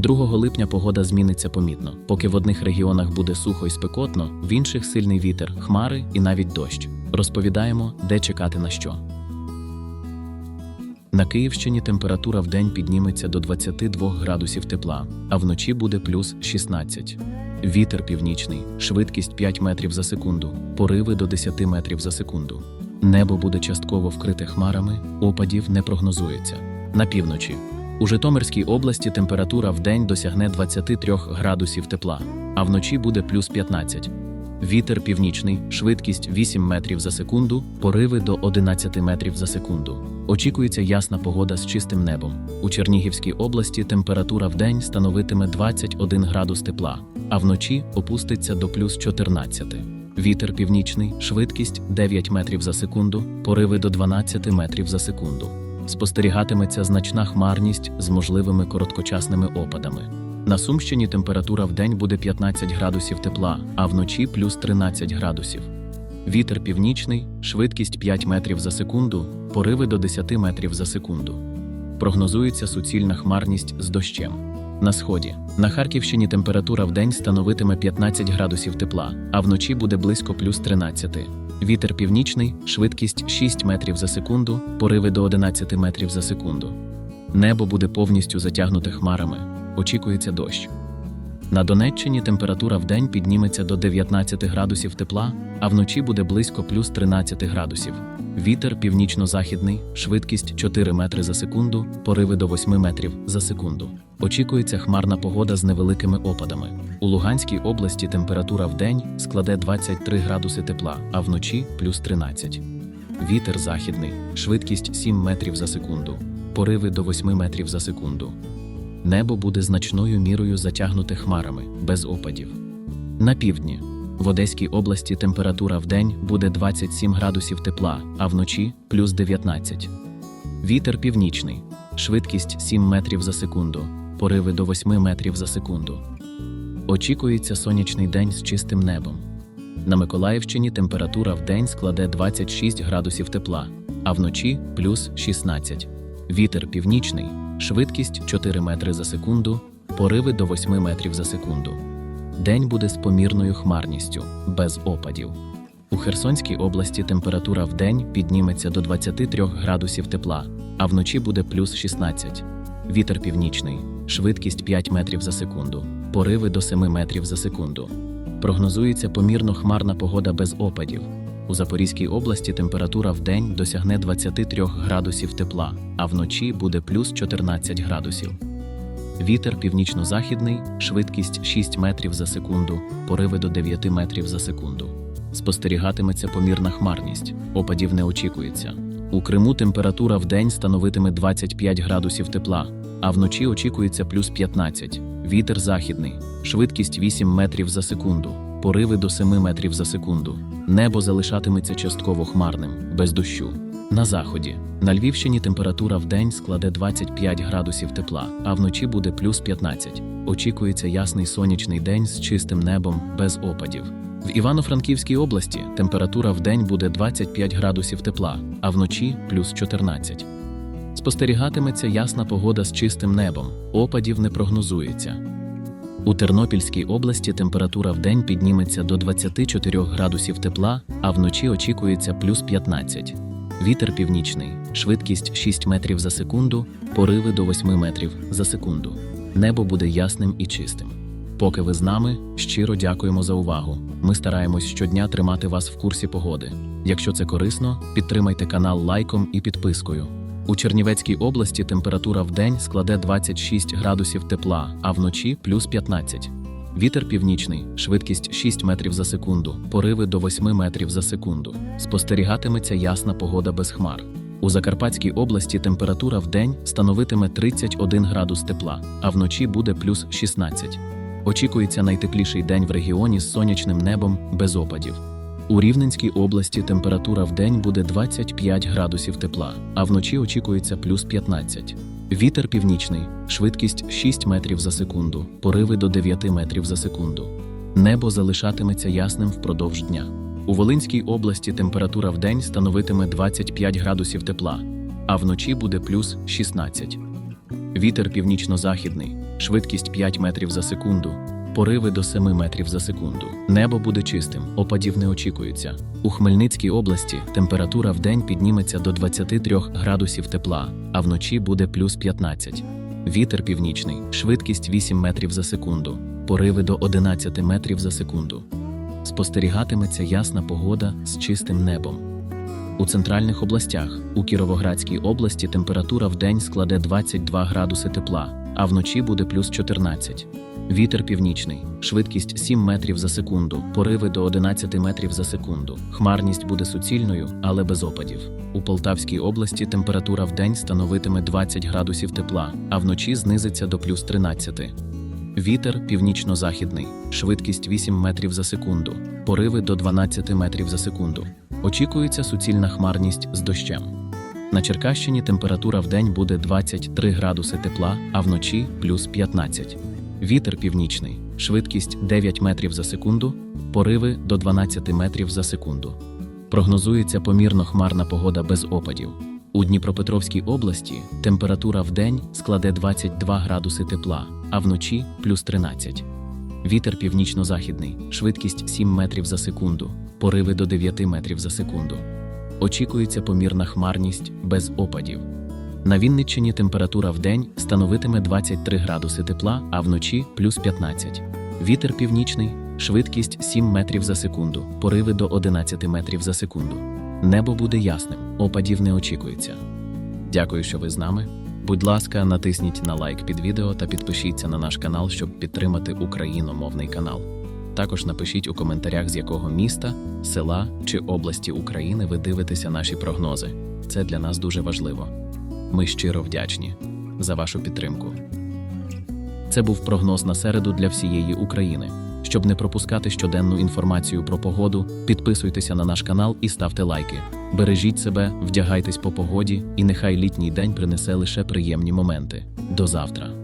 2 липня погода зміниться помітно. Поки в одних регіонах буде сухо і спекотно, в інших сильний вітер, хмари і навіть дощ. Розповідаємо, де чекати на що. На Київщині температура в день підніметься до 22 градусів тепла, а вночі буде плюс 16. Вітер північний, швидкість 5 метрів за секунду, пориви до 10 метрів за секунду. Небо буде частково вкрите хмарами, опадів не прогнозується. На півночі. У Житомирській області температура в день досягне 23 градусів тепла, а вночі буде плюс 15. Вітер північний, швидкість 8 метрів за секунду, пориви до 11 метрів за секунду. Очікується ясна погода з чистим небом. У Чернігівській області температура в день становитиме 21 градус тепла, а вночі опуститься до плюс 14. Вітер північний, швидкість 9 метрів за секунду, пориви до 12 метрів за секунду. Спостерігатиметься значна хмарність з можливими короткочасними опадами. На Сумщині температура в день буде 15 градусів тепла, а вночі плюс 13 градусів. Вітер північний, швидкість 5 метрів за секунду, пориви до 10 метрів за секунду. Прогнозується суцільна хмарність з дощем. На сході на Харківщині температура в день становитиме 15 градусів тепла, а вночі буде близько плюс 13. Вітер північний, швидкість 6 метрів за секунду, пориви до 11 метрів за секунду. Небо буде повністю затягнуте хмарами. Очікується дощ. На Донеччині температура в день підніметься до 19 градусів тепла, а вночі буде близько плюс 13 градусів. Вітер північно-західний, швидкість 4 метри за секунду, пориви до 8 метрів за секунду. Очікується хмарна погода з невеликими опадами. У Луганській області температура в день складе 23 градуси тепла, а вночі плюс 13. Вітер західний, швидкість 7 метрів за секунду, пориви до 8 метрів за секунду. Небо буде значною мірою затягнуте хмарами, без опадів. На півдні. В Одеській області температура в день буде 27 градусів тепла, а вночі плюс 19. Вітер північний, швидкість 7 метрів за секунду, пориви до 8 метрів за секунду. Очікується сонячний день з чистим небом. На Миколаївщині температура в день складе 26 градусів тепла, а вночі плюс 16. Вітер північний, швидкість 4 метри за секунду, пориви до 8 метрів за секунду. День буде з помірною хмарністю, без опадів. У Херсонській області температура в день підніметься до 23 градусів тепла, а вночі буде плюс 16. Вітер північний, швидкість 5 метрів за секунду, пориви до 7 метрів за секунду. Прогнозується помірно хмарна погода без опадів. У Запорізькій області температура в день досягне 23 градусів тепла, а вночі буде плюс 14 градусів. Вітер північно-західний, швидкість 6 метрів за секунду, пориви до 9 метрів за секунду. Спостерігатиметься помірна хмарність, опадів не очікується. У Криму температура в день становитиме 25 градусів тепла, а вночі очікується плюс 15. Вітер західний, швидкість 8 метрів за секунду, пориви до 7 метрів за секунду. Небо залишатиметься частково хмарним, без дощу. На заході. На Львівщині температура в день складе 25 градусів тепла, а вночі буде плюс 15. Очікується ясний сонячний день з чистим небом, без опадів. В Івано-Франківській області температура в день буде 25 градусів тепла, а вночі плюс 14. Спостерігатиметься ясна погода з чистим небом, опадів не прогнозується. У Тернопільській області температура в день підніметься до 24 градусів тепла, а вночі очікується плюс 15. Вітер північний, швидкість 6 метрів за секунду, пориви до 8 метрів за секунду. Небо буде ясним і чистим. Поки ви з нами, щиро дякуємо за увагу. Ми стараємось щодня тримати вас в курсі погоди. Якщо це корисно, підтримайте канал лайком і підпискою. У Чернівецькій області температура в день складе 26 градусів тепла, а вночі плюс 15. Вітер північний, швидкість 6 метрів за секунду, пориви до 8 метрів за секунду. Спостерігатиметься ясна погода без хмар. У Закарпатській області температура в день становитиме 31 градус тепла, а вночі буде плюс 16. Очікується найтепліший день в регіоні з сонячним небом без опадів. У Рівненській області температура в день буде 25 градусів тепла, а вночі очікується плюс 15. Вітер північний, швидкість 6 метрів за секунду, пориви до 9 метрів за секунду. Небо залишатиметься ясним впродовж дня. У Волинській області температура в день становитиме 25 градусів тепла, а вночі буде плюс 16. Вітер північно-західний, швидкість 5 метрів за секунду, пориви до 7 метрів за секунду. Небо буде чистим, опадів не очікується. У Хмельницькій області температура вдень підніметься до 23 градусів тепла, а вночі буде плюс 15. Вітер північний, швидкість 8 метрів за секунду, пориви до 11 метрів за секунду. Спостерігатиметься ясна погода з чистим небом. У центральних областях у Кіровоградській області температура в день складе 22 градуси тепла, а вночі буде плюс 14. Вітер північний, швидкість 7 метрів за секунду, пориви до 11 метрів за секунду. Хмарність буде суцільною, але без опадів. У Полтавській області температура в день становитиме 20 градусів тепла, а вночі знизиться до плюс 13. Вітер північно-західний, швидкість 8 метрів за секунду, пориви до 12 метрів за секунду. Очікується суцільна хмарність з дощем. На Черкащині температура вдень буде 23 градуси тепла, а вночі плюс 15. Вітер північний, швидкість 9 метрів за секунду, пориви до 12 метрів за секунду. Прогнозується помірно хмарна погода без опадів. У Дніпропетровській області температура вдень складе 22 градуси тепла, а вночі плюс 13. Вітер північно-західний, швидкість 7 метрів за секунду, пориви до 9 метрів за секунду. Очікується помірна хмарність без опадів. На Вінниччині температура вдень становитиме 23 градуси тепла, а вночі плюс 15. Вітер північний, швидкість 7 метрів за секунду, пориви до 11 метрів за секунду. Небо буде ясним, опадів не очікується. Дякую, що ви з нами. Будь ласка, натисніть на лайк під відео та підпишіться на наш канал, щоб підтримати україномовний канал. Також напишіть у коментарях, з якого міста, села чи області України ви дивитеся наші прогнози. Це для нас дуже важливо. Ми щиро вдячні за вашу підтримку. Це був прогноз на середу для всієї України. Щоб не пропускати щоденну інформацію про погоду, підписуйтеся на наш канал і ставте лайки. Бережіть себе, вдягайтесь по погоді, і нехай літній день принесе лише приємні моменти. До завтра.